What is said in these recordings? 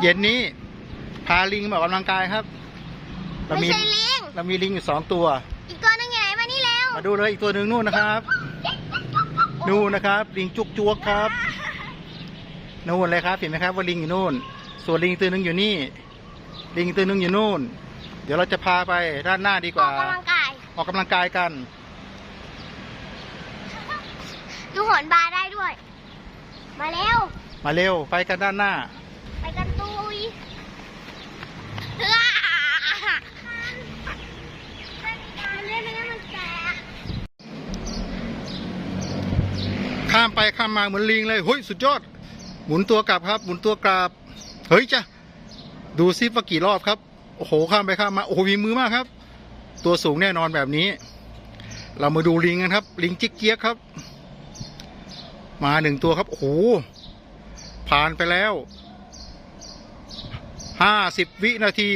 เย็นนี้ พาลิงมาออกกำลังกายครับ เราไม่มีใช่ลิง เรามีลิงอยู่สองตัว อีกตัวหนึงอยู่ไหนมานี่แล้วมาดูเลยอีกตัวหนึ่งนู่นนะครับ นู่นนะครับ ลิงจุกจวกครับ นู่นเลยครับเห็นไหมครับว่าลิงอยู่นู่น ส่วนลิงตัวหนึ่งอยู่นี่ ลิงตัวหนึ่งอยู่นู่น เดี๋ยวเราจะพาไปด้านหน้าดีกออว่า กกำลังกาย ออกกำลังกายกัน ดูหอนบาร์ได้ด้วย มาเร็วมาเร็วไปกันด้านหน้า ไปกันตุยเล่นไม่ได้มันแตก ข้ามไปข้ามมาเหมือนลิงเลยเฮ้ยสุดยอด หมุนตัวกลับครับ หมุนตัวกลับ เฮ้ยจ้ะดูซิว่ากี่รอบครับ โอ้โห ข้ามไปข้ามมา โอ้โหมีมือมากครับ ตัวสูงแน่นอนแบบนี้ เรามาดูลิงกันครับ ลิงจิกเกียกครับ มาหนึ่งตัวครับ โอ้โห ผ่านไปแล้ว ห้าสิบวินาที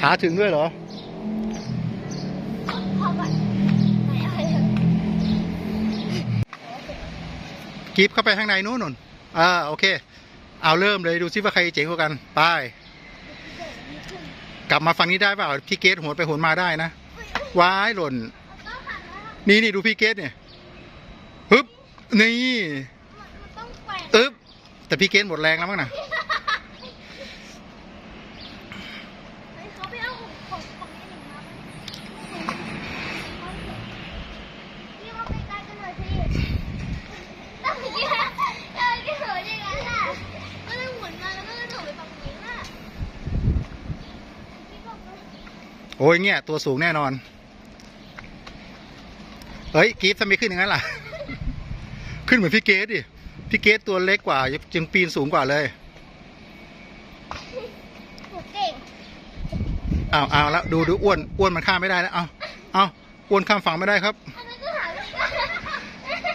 ขาถึงด้วยเหรอก่อนไหนเอาไปเถอะกิฟเข้าไปข้างในนู้นนนอ่าโอเค เอาเริ่มเลยดูซิว่าใครเจ๋งกว่ากัน ไป กลับมาฝั่งนี้ได้เปล่าพี่เกตโหนไปโหนมาได้นะว้ายหล่นต้องหันแล้วนี่นี่ดูพี่เกตเนี่ยฮึบนี่มันต้องแกว่งอึ๊บแต่พี่เกตหมดแรงแล้วมั้งนะ เขาไปเอาของของนี่หนึ่งครับพี่ว่าไปไกลกันหน่อยสิต้องอย่างนี้นะเออที่เหินอย่างนั้นน่ะก็เลยหมุนมาแล้วก็เลยถูไปฝั่งนี้น่ะพี่บอกว่า โอ้ยเงี้ยตัวสูงแน่นอน เฮ้ยกีฟทำไมขึ้นอย่างนั้นล่ะ ขึ้นเหมือนพี่เกตดิ พี่เกตตัวเล็กกว่าจึงปีนสูงกว่าเลยหนูเก่งอ้าวอ้าวแล้วดูดูอ้วนอ้วนมันข้ามไม่ได้แล้วเอาเอาอ้วนข้ามฝั่งไม่ได้ครับ อันนั้นก็หาไม่ได้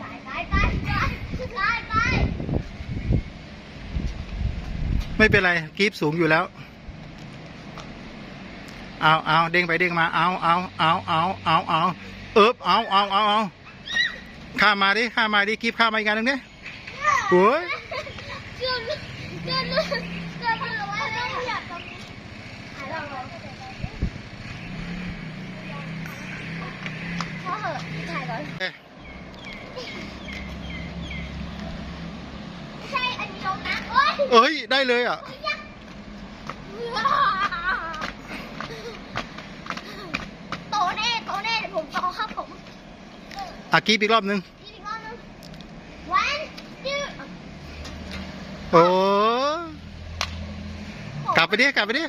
ตายตายตายตายตายตาย ไม่เป็นไรกีฟสูงอยู่แล้ว เอาเอาเด้งไปเด้งมา เอาเอาเอาเอาเอาเอาเอิบเอาเอาเอาเอาข้ามาดิข้ามาดิกีฟข้ามาอีกอันหนึ่งดิโอ้ยเกือบเกือบเกือบเกือบเอาไว้แล้วอยากทำหาลอองพอเหอะถ่ายก่อนไม่ใช่อันนี้ลงนะโอ๊ย เอ้ย ได้เลยอะ โตแน่โตแน่เดี๋ยวผมโตครับผมอะกีฟอีกรอบหนึ่งอีกรอบนึง one two โอ้กลับไปดิกลับไปดิ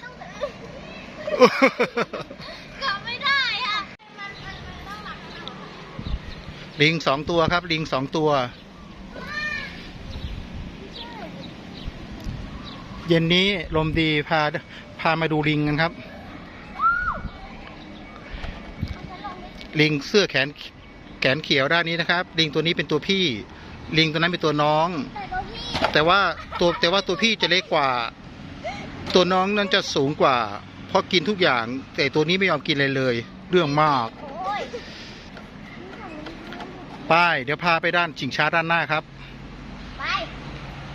กลับไม่ได้อะมันมันมันต้องหลังนะ ลิงสองตัวครับ ลิงสองตัว เย็นนี้ลมดีพาพามาดูลิงกันครับ ลิงเสื้อแขนแขนเขียวด้านนี้นะครับ ลิงตัวนี้เป็นตัวพี่ ลิงตัวนั้นเป็นตัวน้อง แต่ตัวพี่แต่ว่าตัวแต่ว่าตัวพี่จะเล็กกว่า ตัวน้องนั้นจะสูงกว่า เพราะกินทุกอย่าง แต่ตัวนี้ไม่ยอมกินอะไรเลย เรื่องมากโอ้ยไปเดี๋ยวพาไปด้านชิงช้าด้านหน้าครับ ไป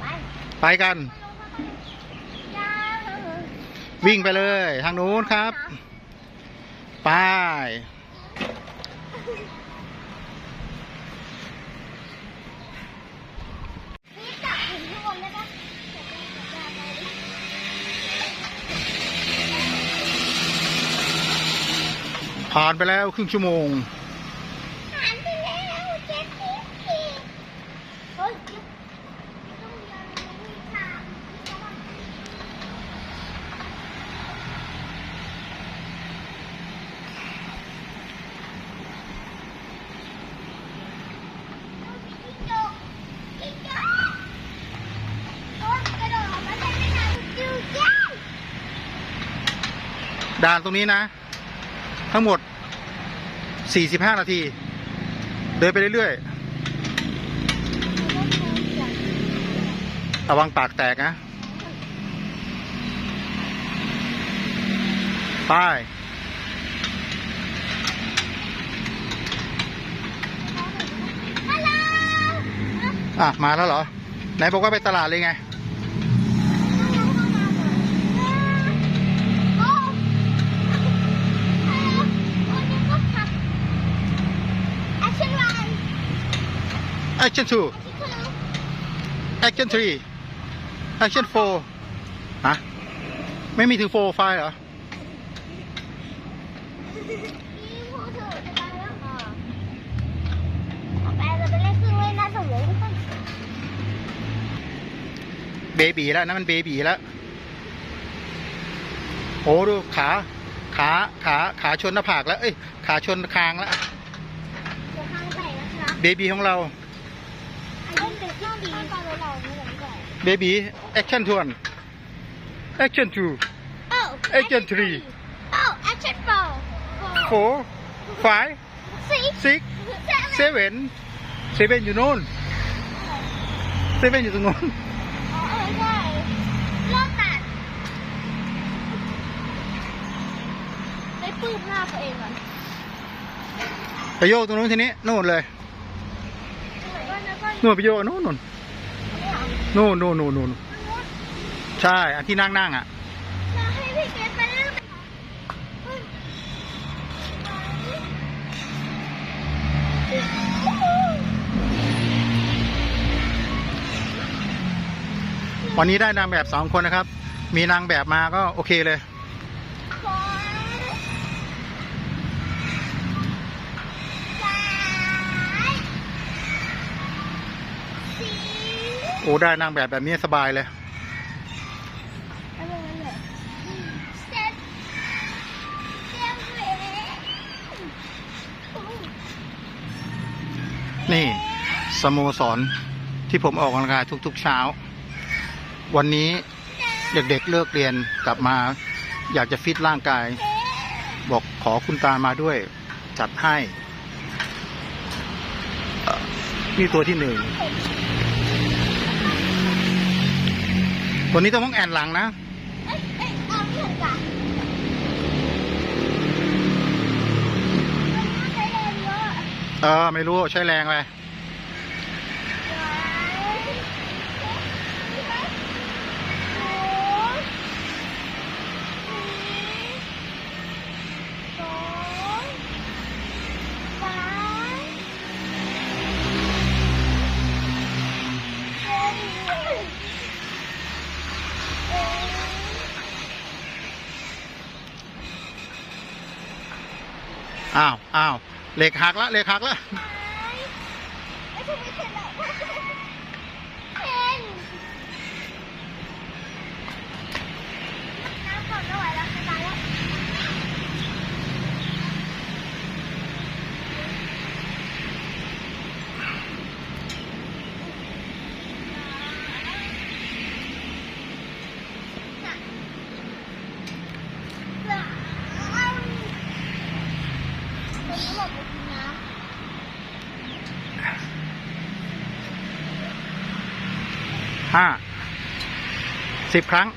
ไป ไปกันจ้า วิ่งไปเลยทางนู้นครับ ไป ผ่านไปแล้วครึ่งชั่วโมง หันไปแล้วเจ็ดสิบสี่เฮ้ยต้องเรียนวิชา ด่าน ตรงนี้นะ ทั้งหมด 45 นาที เดินไปเรื่อยๆระวังปากแตกนะ ไปฮัลโหลอะ มาแล้วเหรอ ไหนบอกว่าไปตลาดเลยไง โอ้ฮัลโหลโอ้นี่ก็ผัก action one action two action three action four ฮะไม่มีถึง four five เหรอนี่พูดถูกจะไปแล้วเหรอเอาไปเราไปเล่นเครื่องเล่นน่าสนุกทุกคนเบบีแล้วนะมันเบบีแล้ว โอ้ดูขา ขาขาขาชนหน้าผากแล้ว เอ้ย ขาชนคางแล้วเดี๋ยวข้างใส่นะครับเบบีของเราอั นนี้เป็นเครื่องดีตอนเราไม่เหมือนกันเบบี action one action two โอ้ Action three โอ้ action four four five six six seven seven seven อยู่โน่น seven อยู่ตรงโน้นอ๋อเออใช่เริ่มตัดได้ปื้มหน้าตัวเองก่อนไปโยกตรงนู้นทีนี้นู่นเลยแล้วก็แล้วก็ นู่นไปโยกนู่นนู่นนู่นนู่นนู่นนู่นใช่อันที่นั่งนั่งอะแล้วให้พี่เกดไปเรื่องวันนี้ได้นางแบบสองคนนะครับ มีนางแบบมาก็โอเคเลย ขอสายสี โอ้ได้นางแบบแบบนี้สบายเลย นี่สโมสรที่ผมออกกำลังกายทุกๆเช้า วันนี้เด็กๆเลิกเรียนกลับมาอยากจะฟิตร่างกาย บอกขอคุณตามาด้วย จัดให้ นี่ตัวที่หนึ่ง วนี้ต้องแอนหลังนะเอ้ยเอ้ยเอาไม่ถูกอะมันน่าใช้แรงเยอะเออไม่รู้ใช้แรงไป อ้าวอ้าวเหล็กหักละเหล็กหักละ ไม่ใช่ไม่ใช่แล้วเพนน้ำก่อนไม่ไหวแล้วจะตายแล้ว เป็นระบบน้ำ ห้าสิบครั้ง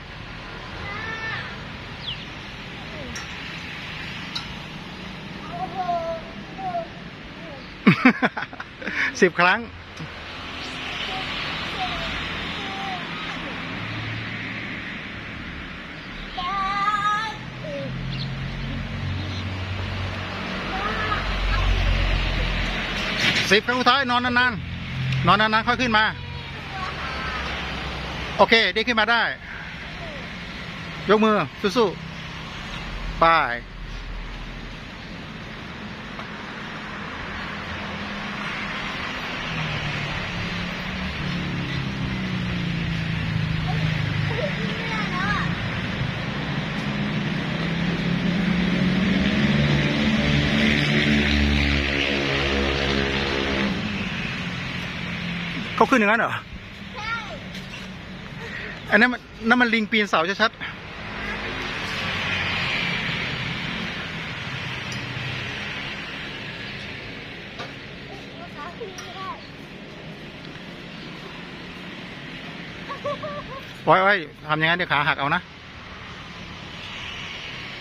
สิบครั้ง สิบครั้งสุดท้ายนอนนานๆ นอนนานๆ ค่อยขึ้นมา โอเคได้ขึ้นมาได้ ยกมือ สู้ๆไปเขาขึ้นอย่างนั้นเหรอ อันนั้นมันนั่นมันลิงปีนเสาชัดโอ้ยโอ้ยทำอย่างนั้นเดี๋ยวขาหักเอานะ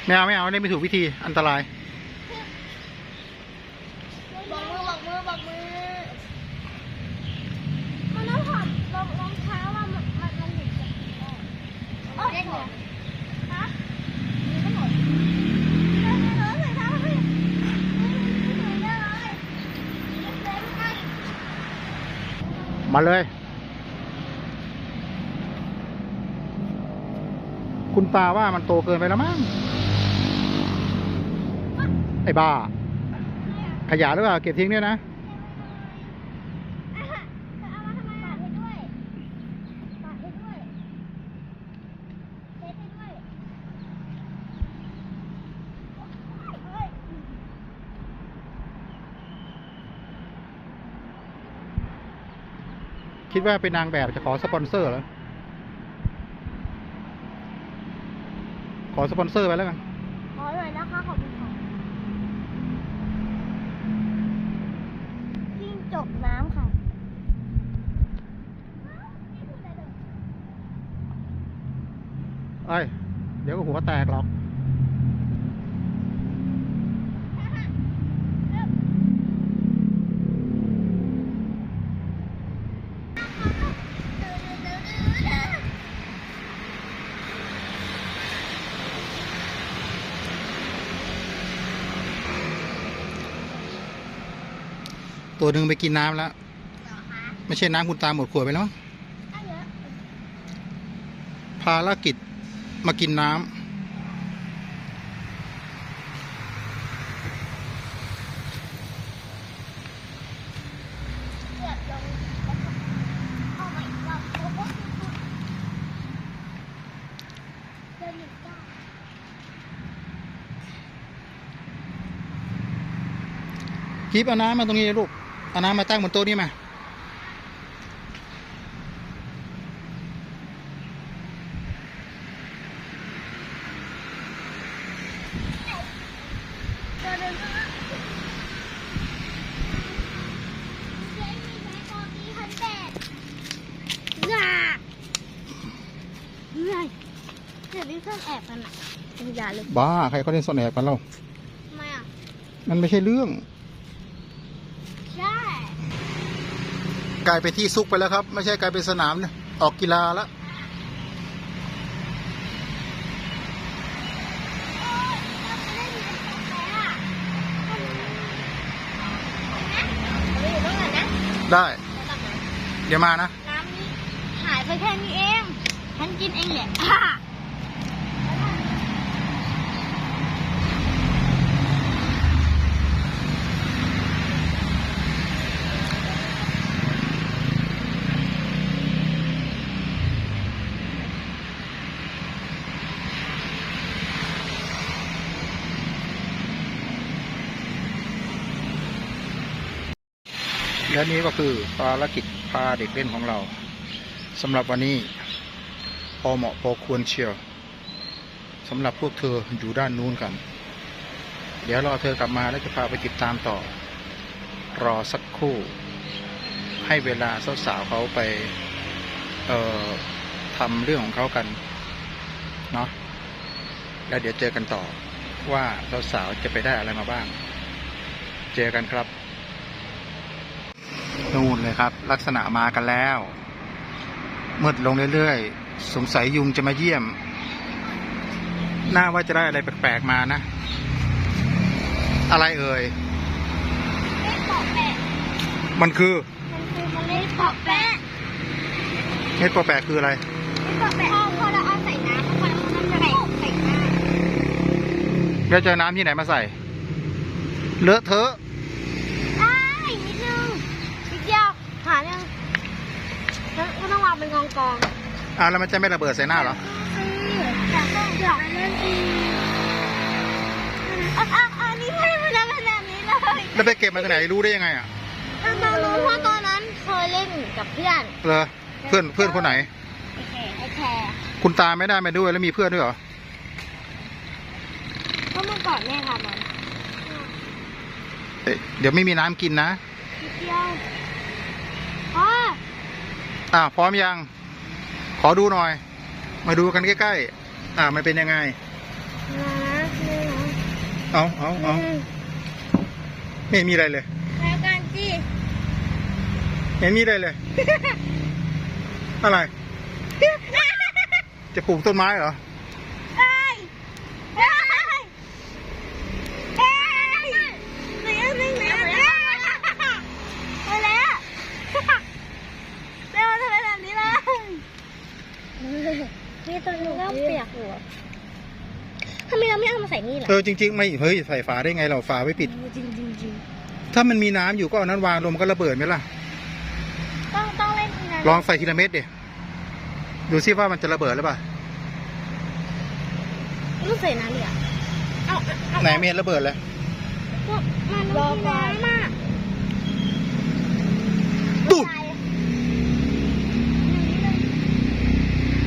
ไม่เอาไม่เอานี่ไม่ถูกวิธีอันตราย บอกมือบอกมือบอกมือ มันต้องถอดรองรองเท้าว่ามันมันมันถึงจะโอ้ยถอดฮะไม่ถอดเดินเดินใส่เท้าเลยเดินเลยเดินเลย มาเลย คุณตาว่ามันโตเกินไปแล้วมั้งไอ้บ้า ขยะหรือเปล่าเก็บทิ้งด้วยนะจะเอามาทำไมปาดให้ด้วยปาดให้ด้วยเช็ดให้ด้วยเฮ้ย คิดว่าเป็นนางแบบจะขอสปอนเซอร์เหรอขอสปอนเซอร์ไปแล้วกัน ขอหน่อยนะคะขอบคุณค่ะจิ้งจกน้ำค่ะ เอ้ย เดี๋ยวก็หัวแตกหรอก ตัวหนึ่งไปกินน้ำแล้ว ไม่ใช่น้ำคุณตาหมดขวดไปแล้วภารกิจมากินน้ำเกือบลงเอาใหม่อีกรอบโอ้โหเดินหนึ่งก้าวกิฟเอาน้ำมาตรงนี้เลยลูก เอาน้ำมาตั้งบนโต๊ะนี่มาเดินหนึ่งก้าวเจ๊มีใช้โปรตีพันแปดง่าง่ายเดี๋ยวนี้เพื่อนแอบกันอะหยาเลยบ้า ใครเขาเล่นซ่อนแอบกันเล่าทำไมอะ มันไม่ใช่เรื่อง ใช่ กลายเป็นที่ซุกไปแล้วครับ ไม่ใช่กลายเป็นสนามออกกีฬาแล้วได้ เดี๋ยวมานะ น้ำนี้หายไปแค่นี้เอง ฉันกินเองแหละ และนี้ก็คือภารกิจพาเด็กเล่นของเราสำหรับวันนี้พอเหมาะพอควรเชียวสำหรับพวกเธออยู่ด้านนู้นกัน เดี๋ยวรอเธอกลับมาแล้วจะพาไปติดตามต่อ รอสักครู่ ให้เวลาสาวๆเขาไป เอ่อทำเรื่องของเขากันเนาะแล้วเดี๋ยวเจอกันต่อว่าสาวๆจะไปได้อะไรมาบ้าง เจอกันครับ นู่นเลยครับ ลักษณะมากันแล้วมืดลงเรื่อยๆ สงสัยยุงจะมาเยี่ยม น่าว่าจะได้อะไรแปลกๆมานะ อะไรเอ่ยเล่นปอกแปะมันคือมันคือมันเล่นปอกแปะเม็ดแปลกๆคืออะไรเล่นปอกแปะพอพอเราเอาใส่น้ำพอเราเอาใส่ใส่น้ำแล้วจะเอาน้ำที่ไหนมาใส่ เลอะเทอะ อ่าอีกนิดนึงนิดเดียวหายังแล้วก็ต้องวาง เป็นกองกองอ่าแล้วมันจะไม่ระเบิดใส่หน้าเหรอแต่ก็อยากเล่นอีกอะอะอันนี้ไม่ได้เป็นแบบนี้เลยแล้วไปเก็บมาจากไหนรู้ได้ยังไงอะเรารู้เพราะตอนนั้นเคยเล่นกับเพื่อนเหรอเพื่อนเพื่อนคนไหนไอ้แคร์ไอ้แคร์คุณตาไม่ได้มาด้วยแล้วมีเพื่อนด้วยเหรอก็เมื่อก่อนแม่ทำมันเอ๊ะเดี๋ยวไม่มีน้ำกินนะนิดเดียวพ่ ออ่าพร้อมยัง ขอดูหน่อยพมาดูกันใกล้ๆ อ่า มันเป็นยังไงนะนี่นะเอาเอาเอาไม่มีอะไรเลยแล้วกันจีไม่มีอะไรเลย อะไร จะปลูกต้นไม้เหรอ เอ้ยเอ้ยเอ้ยหนูยังไม่มาไปแล้วเร็วทำไมแบบนี้ล่ะ นี่ตัวนี้ก็เปียกหัวทำไมเราไม่เอามาใส่นี่ล่ะเออจริง ๆ ไม่เฮ้ยใส่ฝาได้ไงเราฝาไว้ปิด จริงจริงจริงถ้ามันมีน้ำอยู่ก็เอานั้นวางลงมันก็ระเบิดไหมล่ะ ต้องต้องเล่นนะลองใส่ทีละเม็ดดิดูซิว่ามันจะระเบิดหรือเปล่าลูกใส่น้ำดิอะเอาเอาไหนเม็ดระเบิดเลยมันรอก่อนมาก ตุ๊บ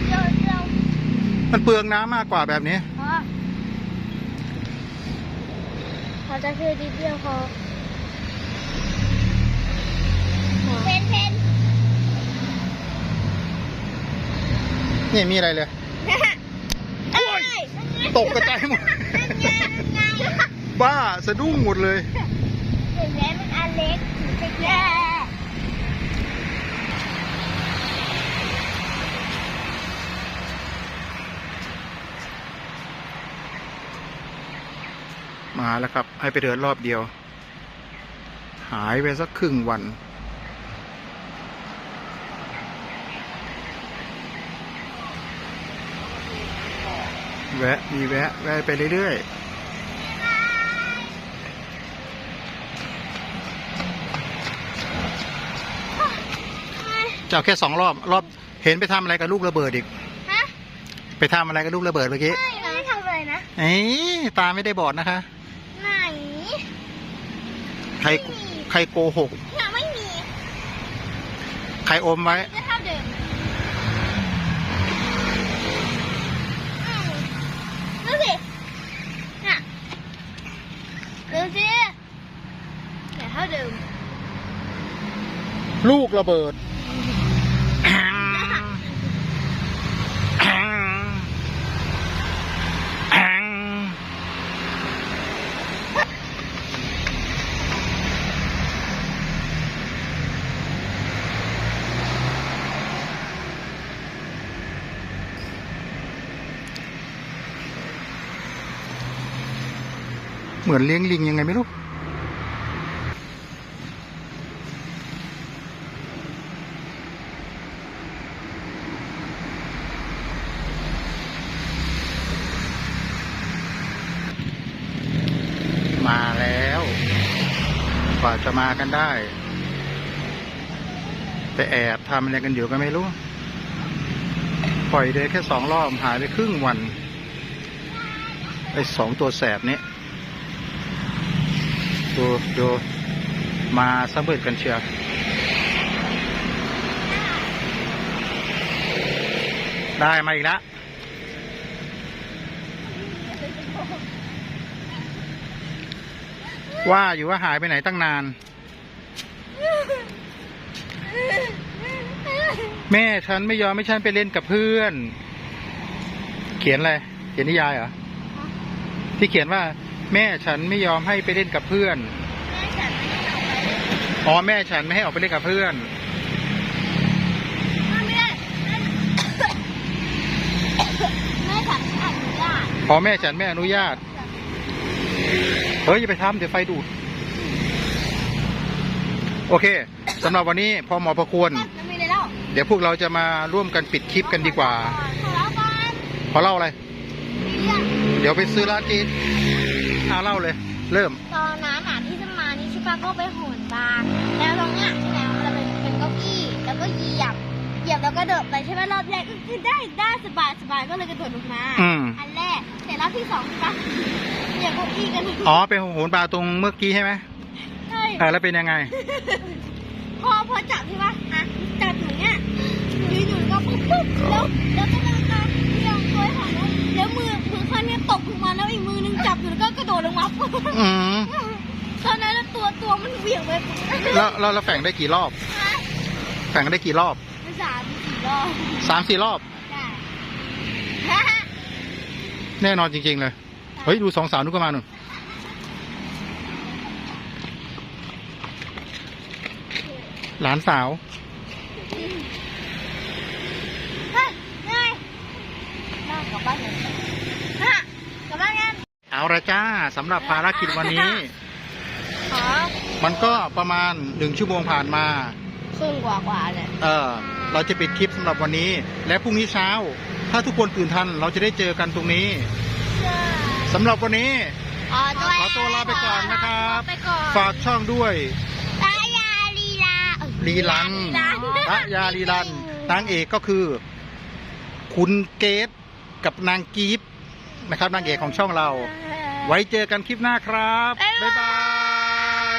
เดี๋ยวเดี๋ยว มันเปลืองน้ำมากกว่าแบบนี้พอพอจะคือดีเดียวพอเพนเพนนี่มีอะไรเลยเอ้ยตกกระจายหมด บ้าสะดุ้งหมดเลย เห็นไหมมันอันเล็กเล็กแย่ มาแล้วครับ ให้ไปเดินรอบเดียว หายไปสักครึ่งวัน แวะ มีแวะ แวะไปเรื่อยๆจะเอาแค่สองรอบ รอบเห็นไปทำอะไรกับลูกระเบิดอีก ฮะ ไปทำอะไรกับลูกระเบิดเมื่อกี้ ไม่ไม่ทำเลยนะเอ้ยตาไม่ได้บอดนะคะไหน ใครใครโกหกยังไม่มีใครอมไว้จะเท่าเดิมอืมดูสิน่ะดูสิแต่เท่าเดิม ลูกระเบิด เหมือนเลี้ยงลิงยังไงไม่รู้มาแล้ว กว่าจะมากันได้ แต่แอบทำอะไรกันอยู่ก็ไม่รู้ ปล่อยเดยแค่สองรอบหายไปครึ่งวันไอ้สองตัวแสบเนี้ย ดูดูมาสะบิดกันเชียวได้มาอีกแล้วว่าอยู่ว่าหายไปไหนตั้งนาน แม่ฉันไม่ยอมให้ฉันไปเล่นกับเพื่อน เขียนอะไร เขียนนิยายเหรอ ที่เขียนว่า แม่ฉันไม่ยอมให้ไปเล่นกับเพื่อน อ๋อแม่ฉันไม่ให้ออกไปเล่นกับเพื่อนแม่ฉันอนุญาตพอแม่ฉันไม่อนุญาต เฮ้ยอย่าไปทำเดี๋ยวไฟดูด โอเคสำหรับวันนี้พอหมอประควรมันมีอะไรแล้วเดี๋ยวพวกเราจะมาร่วมกันปิดคลิปกันดีกว่า ขอเล่าก่อนพอเล่าอะไรมีเรื่องเดี๋ยวไปซื้อร้านจีน อาเล่าเลย เริ่ม ตอนนั้นอะที่จะมานี่ชิปาก็ไปโหนบาร์แล้วตรงเนี้ยใช่ไหมมันจะเป็นเป็นเก้าอี้แล้วก็เหยียบเหยียบแล้วก็เดินไปใช่ไหมรอบแรกก็คือได้ได้สบายสบายก็เลยกระโดดลงมาอืมอันแรกแต่รอบที่สองใช่ปะเหยียบเก้าอี้กันอ๋อเป็นโหนบาร์ตรงเมื่อกี้ใช่ไหมใช่เออแล้วเป็นยังไง พอพอจับใช่ปะอะจับอย่างเงี้ยอยู่อยู่ก็ปุ๊บปุ๊บแล้วแล้วก็เลยมาเรียงตัวของแล้วแล้วมือมือข้างเนี้ยตกลงมาแล้วอีกมือนึงจับอยู่แล้วก็กระโดดลงมาปุ๊บอืมตอนนั้นตัวตัวมันเหวี่ยงไปแล้วแล้วเราแฝงได้กี่รอบ แฝงได้กี่รอบสามสี่รอบสามสี่รอบได้แน่นอนจริง ๆ เลย เฮ้ย ดูสองสาวนุกก็มาหนุนหลานสาวเฮ้ยเฮ้ยน่ากลับบ้านเลยฮะกลับบ้านกัน เอาละจ้าสำหรับภารกิจวันนี้ ขอมันก็ประมาณหนึ่งชั่วโมงผ่านมา ครึ่งกว่าๆเนี่ยเออเราจะปิดคลิปสำหรับวันนี้ และพรุ่งนี้เช้า ถ้าทุกคนตื่นทันเราจะได้เจอกันตรงนี้สำหรับวันนี้ ขอตัวขอตัวลาไปก่อนนะครับ ไปก่อนฝากช่องด้วยตายาลีลาลีลันพระยาลีลันนางเอกก็คือ คุณเกตกับนางกีฟ นะครับนางเอกของช่องเรา ไว้เจอกันคลิปหน้าครับ บ๊ายบาย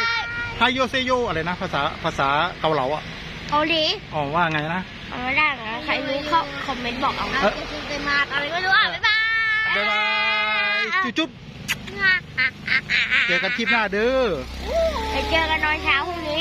ไฮโยเซโยอะไรนะ ภาษาภาษาเกาเหลาอะเอาดิอ๋อว่าไงนะเอาไม่ได้นะใครรู้เขาคอมเมนต์บอกเอาเอ๊ะไปมากอะไรไม่รู้อะบ๊ายบายบ๊ายบายจุ๊บๆเจอกันคลิปหน้าเด้อไปเจอกันตอนเช้าพรุ่งนี้